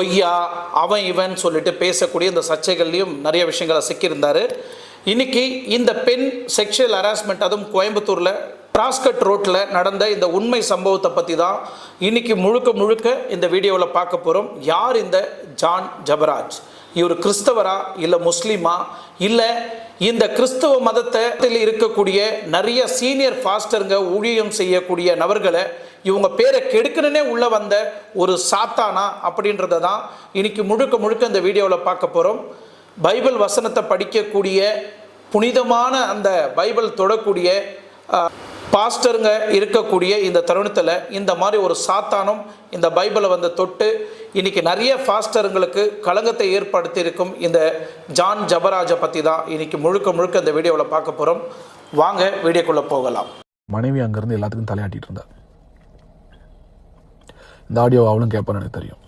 பொய்யா அவன் இவன் சொல்லிட்டு பேசக்கூடிய இந்த சர்ச்சைகள்லையும் நிறைய விஷயங்களை சிக்கியிருந்தாரு. இன்னைக்கு இந்த பெண் செக்ஷுவல் ஹராஸ்மெண்ட் அதுவும் கோயம்புத்தூரில் கிராஸ்கட் ரோட்டில் நடந்த இந்த உண்மை சம்பவத்தை பற்றி தான் இன்னைக்கு முழுக்க முழுக்க இந்த வீடியோவில் பார்க்க போகிறோம் யார் இந்த ஜான் ஜபராஜ்? இவர் கிறிஸ்தவரா இல்லை முஸ்லீமா? இல்லை இந்த கிறிஸ்துவ மதத்தில் இருக்கக்கூடிய நிறைய சீனியர் ஃபாஸ்டருங்க ஊழியம் செய்யக்கூடிய நபர்களை இவங்க பேரை கெடுக்கணுன்னே உள்ள வந்த ஒரு சாத்தானா அப்படின்றத தான் இன்னைக்கு முழுக்க முழுக்க இந்த வீடியோவில் பார்க்க போகிறோம் பைபிள் வசனத்தை படிக்கக்கூடிய புனிதமான அந்த பைபிள் தொடக்கூடிய பாஸ்டருங்க இருக்கக்கூடிய இந்த தருணத்தில் இந்த மாதிரி ஒரு சாத்தானும் இந்த பைபிளை வந்து தொட்டு இன்றைக்கி நிறைய ஃபாஸ்டருங்களுக்கு களங்கத்தை ஏற்படுத்தியிருக்கும் இந்த ஜான் ஜபராஜை பற்றி தான் இன்னைக்கு முழுக்க முழுக்க இந்த வீடியோவில் பார்க்க போகிறோம் வாங்க வீடியோக்குள்ளே போகலாம். மனைவி அங்கேருந்து எல்லாத்துக்கும் தலையாட்டிட்டு இருந்தார் இந்த ஆடியோ அவளும் கேட்பான்னு எனக்கு தெரியும்.